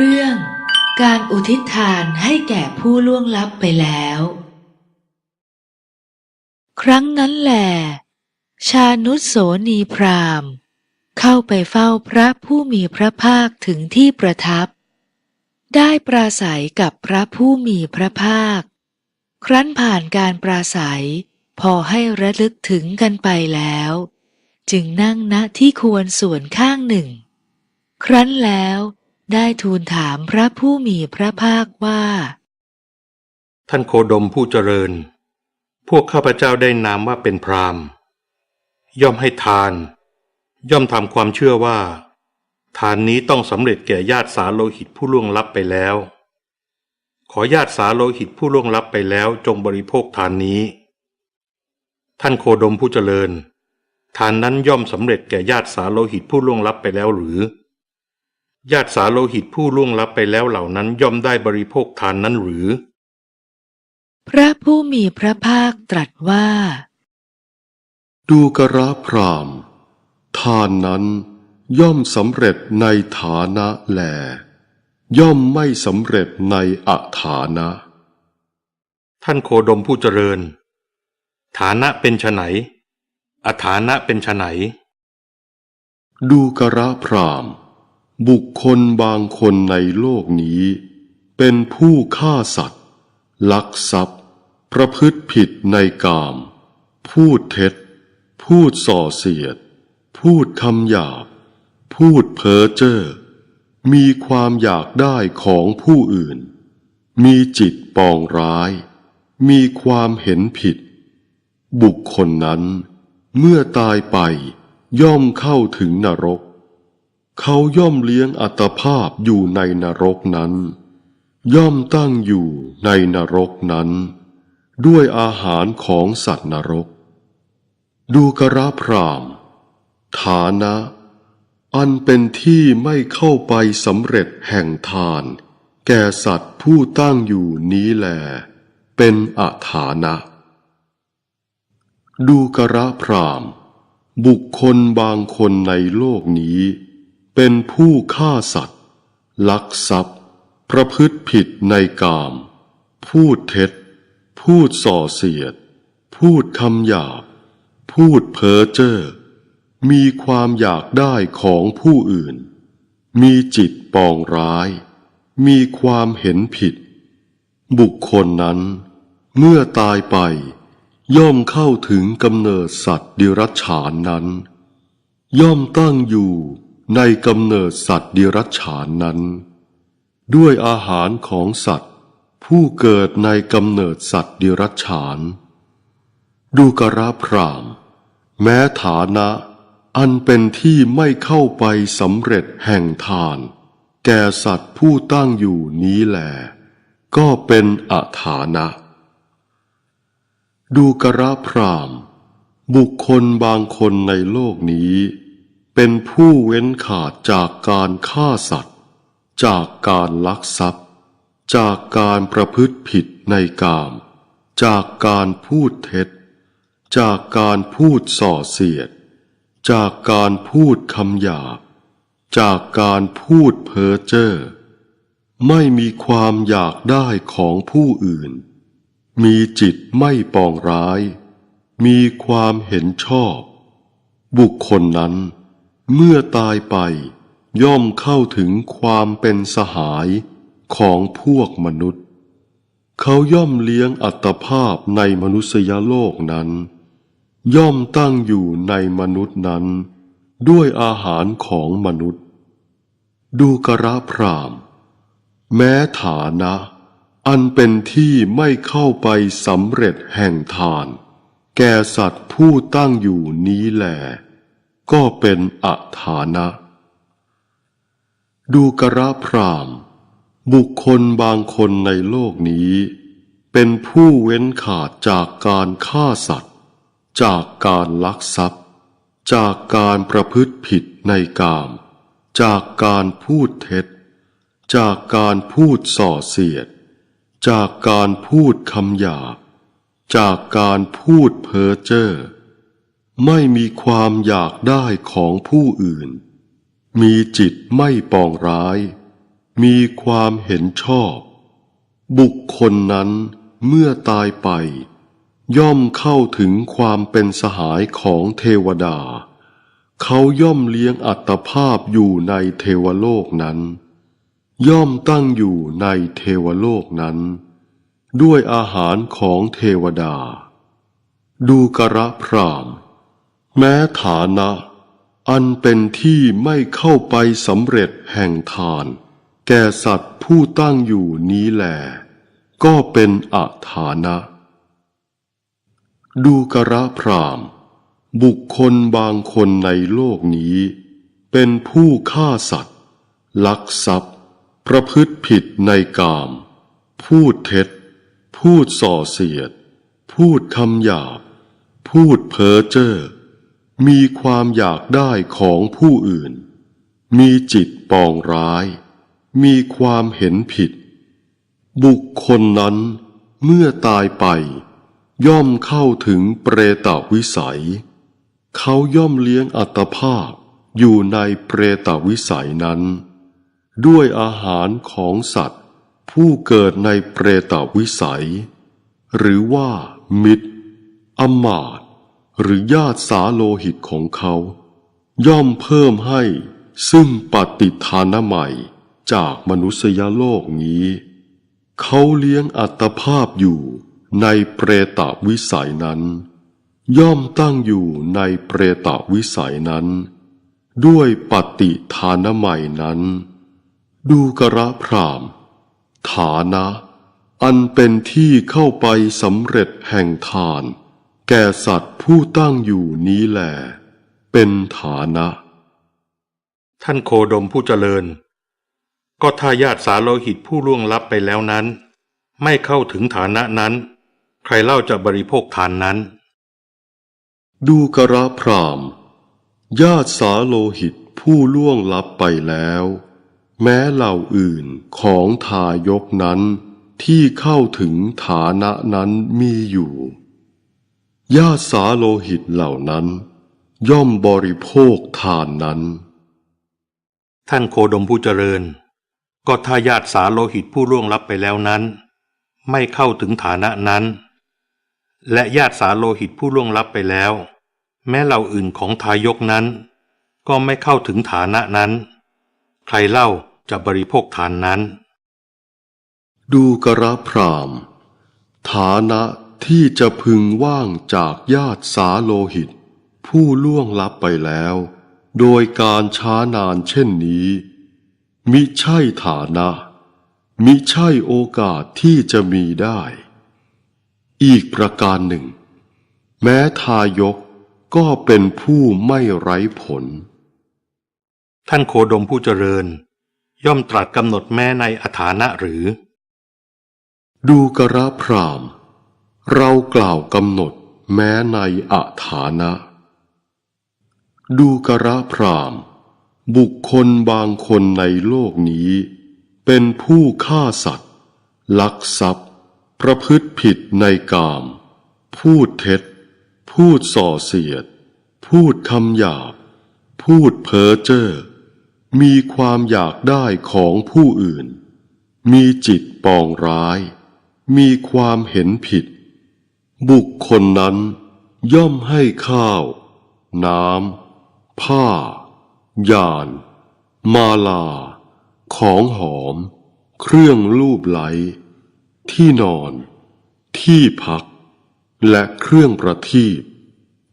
เรื่อง การอุทิศทานให้แก่ผู้ล่วงลับไปแล้ว ครั้งนั้นแหลชานุสโสนีพราหม์เข้าไปเฝ้าพระผู้มีพระภาคถึงที่ประทับ ได้ปราศัยกับพระผู้มีพระภาค ครั้นผ่านการปราศัย พอให้ระลึกถึงกันไปแล้ว จึงนั่งณที่ควรส่วนข้างหนึ่ง ครั้นแล้ว ได้ทูลถามพระผู้มีพระภาคว่า ท่านโคดมผู้เจริญ พวกข้าพเจ้าได้นามว่าเป็นพรามย่อมให้ทาน ย่อมทำความเชื่อว่า ทานนี้ต้องสำเร็จแก่ญาติสาโลหิตผู้ล่วงลับไปแล้ว ขอญาติสาโลหิตผู้ล่วงลับไปแล้วจงบริโภคทานนี้ ท่านโคดมผู้เจริญ ทานนั้นย่อมสำเร็จแก่ญาติสาโลหิตผู้ล่วงลับไปแล้วหรือ ญาติสาโลหิตผู้ล่วงลับไปแล้วเหล่านั้นย่อมได้บริโภคทานนั้นหรือ พระผู้มีพระภาคตรัสว่า ดูกระพรามณ์ทานนั้นย่อมสำเร็จในฐานะแล ย่อมไม่สำเร็จในอาฐานะ ท่านโคดมผู้เจริญ ฐานะเป็นไนอฐานะเป็นไนดูกระพรามณ์ บุคคลบางคนในโลกนี้ เป็นผู้ฆ่าสัตว์ ลักทรัพย์ ประพฤติผิดในกาม พูดเท็จ พูดส่อเสียด พูดคำหยาบ พูดเพ้อเจ้อมีความอยากได้ของผู้อื่น มีจิตปองร้าย มีความเห็นผิด บุคคลนั้น เมื่อตายไปย่อมเข้าถึงนรก เขาย่อมเลี้ยงอัตภาพอยู่ในนรกนั้น ย่อมตั้งอยู่ในนรกนั้น ด้วยอาหารของสัตว์นรก ดูกระพรามฐานะ อันเป็นที่ไม่เข้าไปสำเร็จแห่งทาน แก่สัตว์ผู้ตั้งอยู่นี้แลเป็นอาฐานะ ดูกระพรามบุคคลบางคนในโลกนี้ เป็นผู้ฆ่าสัตว์ ลักทรัพย์ ประพฤติผิดในกาม พูดเท็จ พูดส่อเสียด พูดคำหยาบ พูดเพ้อเจ้อ มีความอยากได้ของผู้อื่น มีจิตปองร้าย มีความเห็นผิด บุคคลนั้น เมื่อตายไป ย่อมเข้าถึงกำเนิดสัตว์ดิรัจฉานนั้น ย่อมตั้งอยู่ ในกำเนิดสัตว์ดิรัจฉานนั้น ด้วยอาหารของสัตว์ ผู้เกิดในกำเนิดสัตว์ดิรัจฉาน ดูกระพราม แม้ฐานะอันเป็นที่ไม่เข้าไปสำเร็จแห่งทาน แก่สัตว์ผู้ตั้งอยู่นี้แหลก็เป็นอาฐานะ ดูกระพราม บุคคลบางคนในโลกนี้ เป็นผู้เว้นขาดจากการฆ่าสัตว์ จากการลักทรัพย์ จากการประพฤติผิดในกาม จากการพูดเท็จ จากการพูดส่อเสียด จากการพูดคำหยาบ จากการพูดเพ้อเจ้อไม่มีความอยากได้ของผู้อื่น มีจิตไม่ปองร้าย มีความเห็นชอบ บุคคลนั้น เมื่อตายไป ย่อมเข้าถึงความเป็นสหายของพวกมนุษย์ เขาย่อมเลี้ยงอัตภาพในมนุษยโลกนั้น ย่อมตั้งอยู่ในมนุษย์นั้น ด้วยอาหารของมนุษย์ ดูกระพราม แม้ฐานะ อันเป็นที่ไม่เข้าไปสำเร็จแห่งทาน แก่สัตว์ผู้ตั้งอยู่นี้แหละ ก็เป็นอาฐานะ ดูกระพราม บุคคลบางคนในโลกนี้ เป็นผู้เว้นขาดจากการฆ่าสัตว์ จากการลักทรัพย์ จากการประพฤติผิดในกาม จากการพูดเท็จ จากการพูดส่อเสียด จากการพูดคำหยาบ จากการพูดเพ้อเจ้อ ไม่มีความอยากได้ของผู้อื่น มีจิตไม่ปองร้าย มีความเห็นชอบ บุคคลนั้นเมื่อตายไป ย่อมเข้าถึงความเป็นสหายของเทวดา เขาย่อมเลี้ยงอัตภาพอยู่ในเทวโลกนั้น ย่อมตั้งอยู่ในเทวโลกนั้น ด้วยอาหารของเทวดา ดูกระพรามณ์ แม้ฐานะ อันเป็นที่ไม่เข้าไปสำเร็จแห่งทาน แก่สัตว์ผู้ตั้งอยู่นี้แหลก็เป็นอาฐานะ ดูกระพราม บุคคลบางคนในโลกนี้ เป็นผู้ฆ่าสัตว์ ลักทรัพย์ ประพฤติผิดในกาม พูดเท็จ พูดส่อเสียด พูดคำหยาบ พูดเพ้อเจ้อ มีความอยากได้ของผู้อื่น มีจิตปองร้าย มีความเห็นผิด บุคคลนั้นเมื่อตายไป ย่อมเข้าถึงเปรตวิสัย เขาย่อมเลี้ยงอัตภาพอยู่ในเปรตวิสัยนั้น ด้วยอาหารของสัตว์ ผู้เกิดในเปรตวิสัย หรือว่ามิตรอมาต หรือญาติสาโลหิตของเขา ย่อมเพิ่มให้ซึ่งปฏิทานใหม่จากมนุษยโลกนี้ เขาเลี้ยงอัตภาพอยู่ในเปรตวิสัยนั้น ย่อมตั้งอยู่ในเปรตวิสัยนั้น ด้วยปฏิทานใหม่นั้น ดูกระพรามฐานะ อันเป็นที่เข้าไปสำเร็จแห่งทาน แก่สัตว์ผู้ตั้งอยู่นี้แหลเป็นฐานะ ท่านโคดมผู้เจริญ ก็ถ้าญาติสาโลหิตผู้ล่วงลับไปแล้วนั้น ไม่เข้าถึงฐานะนั้น ใครเล่าจะบริโภคทานนั้น ดูกระพรามณ์ญาติสาโลหิตผู้ล่วงลับไปแล้ว แม้เหล่าอื่นของทายกนั้นที่เข้าถึงฐานะนั้นมีอยู่ ญาติสาโลหิตเหล่านั้น ย่อมบริโภคทานนั้น ท่านโคดมผู้เจริญ ก็ถ้าญาติสาโลหิตผู้ล่วงลับไปแล้วนั้น ไม่เข้าถึงฐานะนั้น และญาติสาโลหิตผู้ล่วงลับไปแล้ว แม้เหล่าอื่นของทายกนั้น ก็ไม่เข้าถึงฐานะนั้น ใครเล่าจะบริโภคทานนั้น ดูกระพรามณ์ฐานะ ที่จะพึงว่างจากญาติสาโลหิต ผู้ล่วงลับไปแล้ว โดยการช้านานเช่นนี้ มิใช่ฐานะ มิใช่โอกาสที่จะมีได้ อีกประการหนึ่ง แม้ทายกก็เป็นผู้ไม่ไร้ผล ท่านโคดมผู้เจริญ ย่อมตรัสกำหนดแม้ในอฐานะหรือ ดูกระพรามณ์ เรากล่าวกำหนดแม้ในอาฐานะ ดูกระพรามบุคคลบางคนในโลกนี้ เป็นผู้ฆ่าสัตว์ ลักทรัพย์ ประพฤติผิดในกาม พูดเท็จ พูดส่อเสียด พูดคำหยาบ พูดเพ้อเจ้อมีความอยากได้ของผู้อื่น มีจิตปองร้าย มีความเห็นผิด บุคคลนั้นย่อมให้ข้าว น้ำ ผ้า ยาน มาลา ของหอม เครื่องลูบไหล ที่นอน ที่พัก และเครื่องประทีป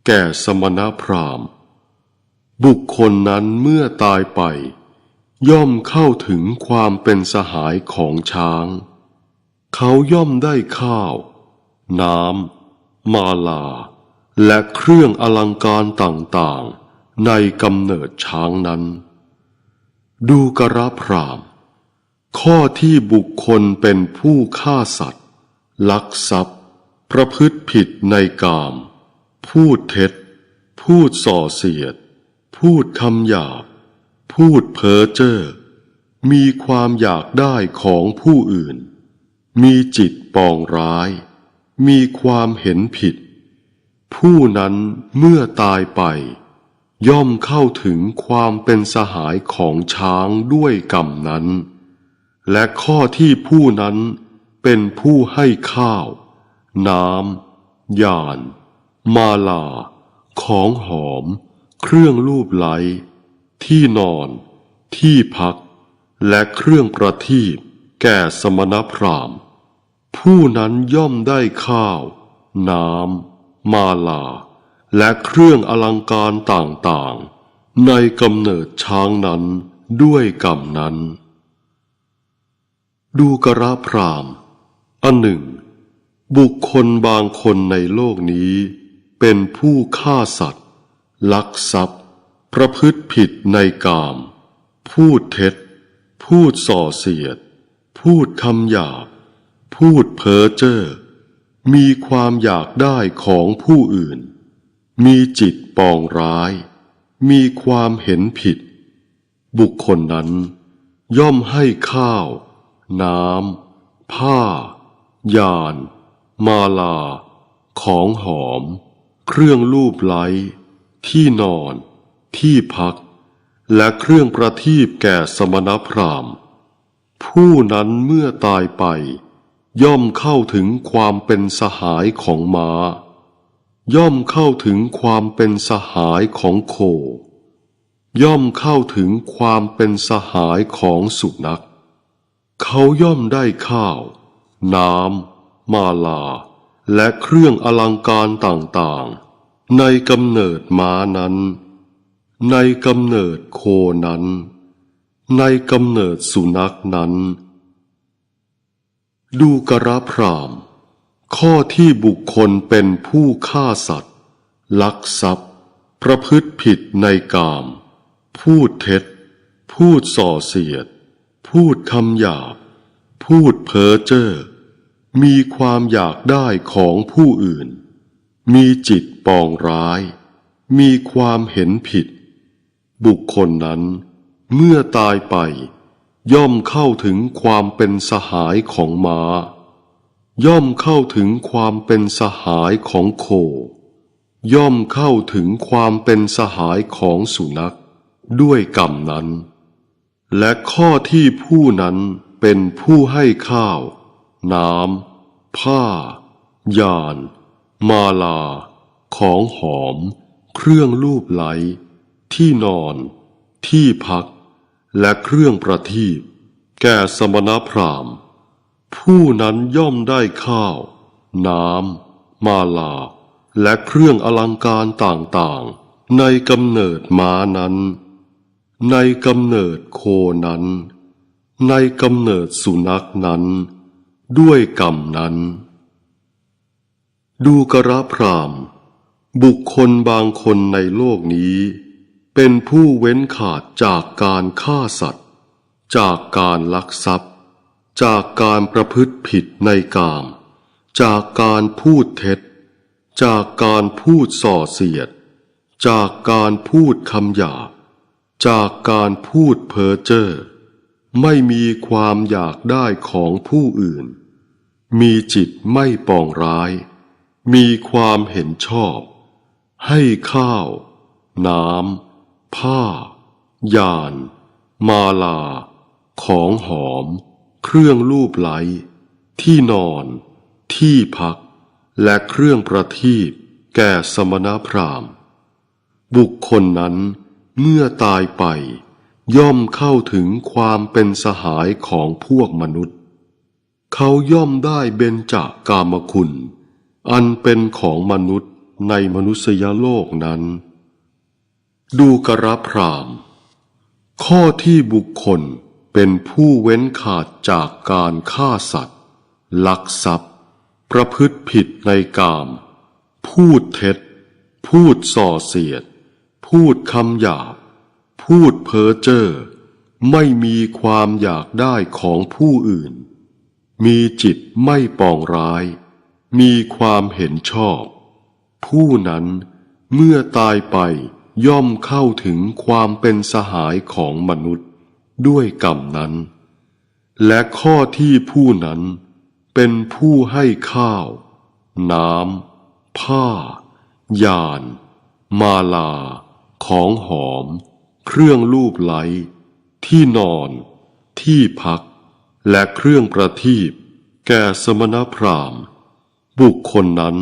แก่สมณพราหมณ์ บุคคลนั้นเมื่อตายไป ย่อมเข้าถึงความเป็นสหายของช้าง เขาย่อมได้ข้าว น้ำ มาลา และเครื่องอลังการต่างๆ ในกำเนิดช้างนั้น ดูกระพรามข้อที่บุคคลเป็นผู้ฆ่าสัตว์ ลักทรัพย์ ประพฤติผิดในกาม พูดเท็จ พูดส่อเสียด พูดคำหยาบ พูดเพ้อเจ้อมีความอยากได้ของผู้อื่น มีจิตปองร้าย มีความเห็นผิด ผู้นั้นเมื่อตายไป ย่อมเข้าถึงความเป็นสหายของช้างด้วยกรรมนั้น และข้อที่ผู้นั้นเป็นผู้ให้ข้าว น้ำยาน มาลา ของหอม เครื่องลูบไหล ที่นอน ที่พัก และเครื่องประทีปแก่สมณพราหมณ์ ผู้นั้นย่อมได้ข้าว น้ำ มาลา และเครื่องอลังการต่างๆ ในกำเนิดช้างนั้นด้วยกรรมนั้น ดูกระพรามอันหนึ่ง บุคคลบางคนในโลกนี้ เป็นผู้ฆ่าสัตว์ ลักทรัพย์ ประพฤติผิดในกาม พูดเท็จ พูดส่อเสียด พูดคำหยาบ พูดเพ้อเจ้อ มีความอยากได้ของผู้อื่น มีจิตปองร้าย มีความเห็นผิด บุคคลนั้น ย่อมให้ข้าว น้ำ ผ้า ยาน มาลา ของหอม เครื่องลูบไล้ ที่นอน ที่พัก และเครื่องประทีปแก่สมณพราหมณ์ ผู้นั้นเมื่อตายไป ย่อมเข้าถึงความเป็นสหายของม้า ย่อมเข้าถึงความเป็นสหายของโค ย่อมเข้าถึงความเป็นสหายของสุนัข เขาย่อมได้ข้าว น้ำ มาลา และเครื่องอลังการต่างๆ ในกำเนิดม้านั้น ในกำเนิดโคนั้น ในกำเนิดสุนัขนั้น ดูกระพรามณ์ข้อที่บุคคลเป็นผู้ฆ่าสัตว์ ลักทรัพย์ ประพฤติผิดในกาม พูดเท็จ พูดส่อเสียด พูดคำหยาบ พูดเพ้อเจ้อมีความอยากได้ของผู้อื่น มีจิตปองร้าย มีความเห็นผิด บุคคลนั้นเมื่อตายไป ย่อมเข้าถึงความเป็นสหายของม้า ย่อมเข้าถึงความเป็นสหายของโค ย่อมเข้าถึงความเป็นสหายของสุนัข ด้วยกรรมนั้น และข้อที่ผู้นั้นเป็นผู้ให้ข้าว น้ำผ้ายาน มาลา ของหอม เครื่องลูบไหล ที่นอน ที่พัก และเครื่องประทีปแก่สมณพราหมณ์ ผู้นั้นย่อมได้ข้าว น้ำ มาลา และเครื่องอลังการต่างๆ ในกำเนิดม้านั้น ในกำเนิดโคนั้น ในกำเนิดสุนัขนั้น ด้วยกรรมนั้น ดูกระพรามบุคคลบางคนในโลกนี้ เป็นผู้เว้นขาดจากการฆ่าสัตว์ จากการลักทรัพย์ จากการประพฤติผิดในกาม จากการพูดเท็จ จากการพูดส่อเสียด จากการพูดคำหยาบ จากการพูดเพ้อเจ้อไม่มีความอยากได้ของผู้อื่น มีจิตไม่ปองร้าย มีความเห็นชอบ ให้ข้าว น้ำ ผ้ายาน มาลา ของหอม เครื่องลูบไล้ที่นอน ที่พัก และเครื่องประทีปแก่สมณพราหมณ์ บุคคลนั้นเมื่อตายไป ย่อมเข้าถึงความเป็นสหายของพวกมนุษย์ เขาย่อมได้เบญจากกามคุณ อันเป็นของมนุษย์ในมนุษยโลกนั้น ดูกระพรามข้อที่บุคคลเป็นผู้เว้นขาดจากการฆ่าสัตว์ ลักทรัพย์ ประพฤติผิดในกาม พูดเท็จ พูดส่อเสียด พูดคำหยาบ พูดเพ้อเจ้อไม่มีความอยากได้ของผู้อื่น มีจิตไม่ปองร้าย มีความเห็นชอบ ผู้นั้นเมื่อตายไป ย่อมเข้าถึงความเป็นสหายของมนุษย์ด้วยกรรมนั้น และข้อที่ผู้นั้นเป็นผู้ให้ข้าว น้ำ ผ้ายาน มาลา ของหอม เครื่องลูบไหล ที่นอน ที่พัก และเครื่องประทีปแก่สมณพราหมณ์ บุคคลนั้น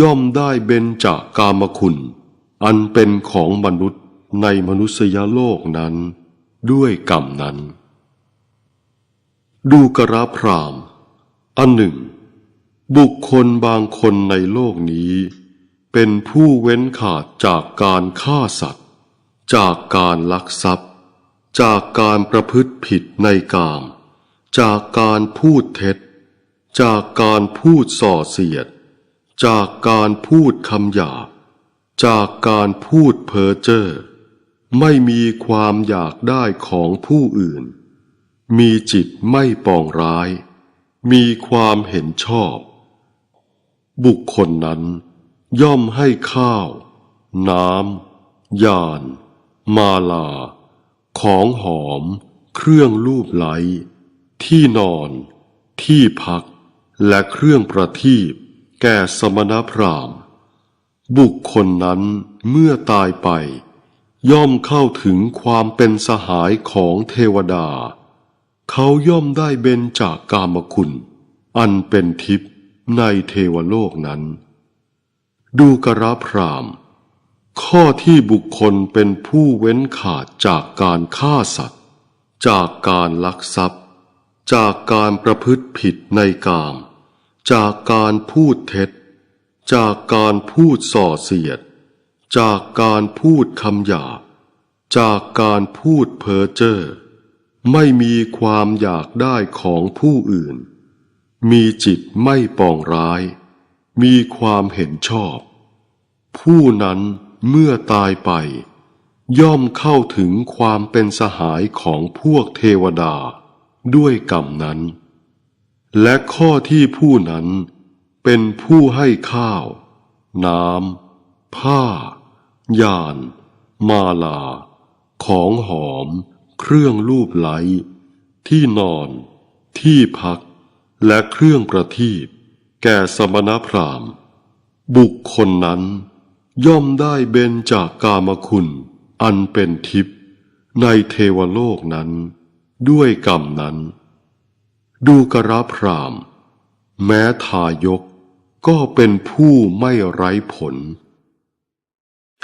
ย่อมได้เบญจากกามคุณ อันเป็นของมนุษย์ในมนุษยโลกนั้น ด้วยกรรมนั้น ดูกระพราม อันหนึ่ง บุคคลบางคนในโลกนี้ เป็นผู้เว้นขาดจากการฆ่าสัตว์ จากการลักทรัพย์ จากการประพฤติผิดในกาม จากการพูดเท็จ จากการพูดส่อเสียด จากการพูดคำหยาบ จากการพูดเพ้อเจ้อไม่มีความอยากได้ของผู้อื่น มีจิตไม่ปองร้าย มีความเห็นชอบ บุคคลนั้น ย่อมให้ข้าว น้ำยาน มาลา ของหอม เครื่องลูบไหล ที่นอน ที่พัก และเครื่องประทีปแก่สมณพราหมณ์ บุคคลนั้นเมื่อตายไป ย่อมเข้าถึงความเป็นสหายของเทวดา เขาย่อมได้เบญจากกามคุณ อันเป็นทิพย์ในเทวโลกนั้น ดูกระพราม ข้อที่บุคคลเป็นผู้เว้นขาดจากการฆ่าสัตว์ จากการลักทรัพย์ จากการประพฤติผิดในกาม จากการพูดเท็จ จากการพูดส่อเสียด จากการพูดคำหยาบ จากการพูดเพ้อเจ้อ ไม่มีความอยากได้ของผู้อื่น มีจิตไม่ปองร้าย มีความเห็นชอบ ผู้นั้นเมื่อตายไป ย่อมเข้าถึงความเป็นสหายของพวกเทวดา ด้วยกรรมนั้น และข้อที่ผู้นั้น เป็นผู้ให้ข้าว น้ำ ผ้ายาน มาลา ของหอม เครื่องลูบไหล ที่นอน ที่พัก และเครื่องประทีปแก่สมณพราหมณ์ บุคคลนั้น ย่อมได้เบญจากกามคุณ อันเป็นทิพย์ในเทวโลกนั้น ด้วยกรรมนั้น ดูกระพรามณ์ แม้ทายกก็เป็นผู้ไม่ไร้ผล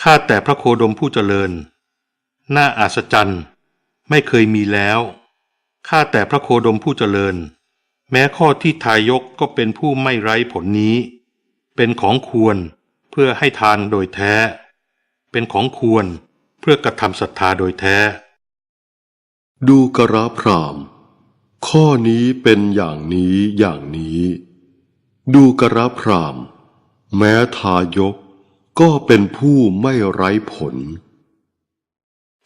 ข้าแต่พระโคดมผู้เจริญ น่าอัศจรรย์ ไม่เคยมีแล้ว ข้าแต่พระโคดมผู้เจริญ แม้ข้อที่ทายกก็เป็นผู้ไม่ไร้ผลนี้ เป็นของควรเพื่อให้ทานโดยแท้ เป็นของควรเพื่อกระทำศรัทธาโดยแท้ ดูกระพรามณ์ ข้อนี้เป็นอย่างนี้อย่างนี้ ดูกระพรามณ์แม้ทายกก็เป็นผู้ไม่ไร้ผล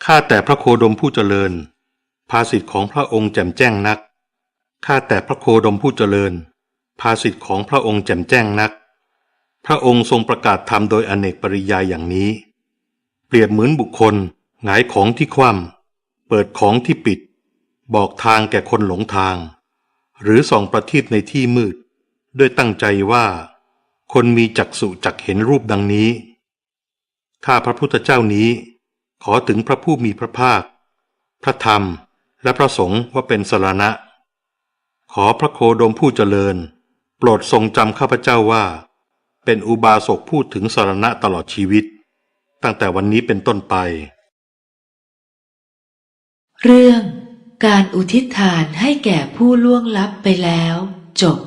ข้าแต่พระโคดมผู้เจริญ ภาสิทธิ์ของพระองค์แจ่มแจ้งนัก ข้าแต่พระโคดมผู้เจริญ ภาสิทธิ์ของพระองค์แจ่มแจ้งนัก พระองค์ทรงประกาศธรรมโดยอเนกปริยายอย่างนี้ เปรียบเหมือนบุคคลหงายของที่คว่ำเปิดของที่ปิด บอกทางแก่คนหลงทาง หรือส่องประทีปในที่มืด ด้วยตั้งใจว่า คนมีจักษุจักเห็นรูปดังนี้ข้าพระพุทธเจ้านี้ ขอถึงพระผู้มีพระภาค พระธรรมและพระสงฆ์ว่าเป็นสรณะ ขอพระโคดมผู้เจริญ โปรดทรงจำข้าพเจ้าว่า เป็นอุบาสกพูดถึงสรณะตลอดชีวิต ตั้งแต่วันนี้เป็นต้นไป เรื่อง การอุทิศทานให้แก่ผู้ล่วงลับไปแล้ว จบ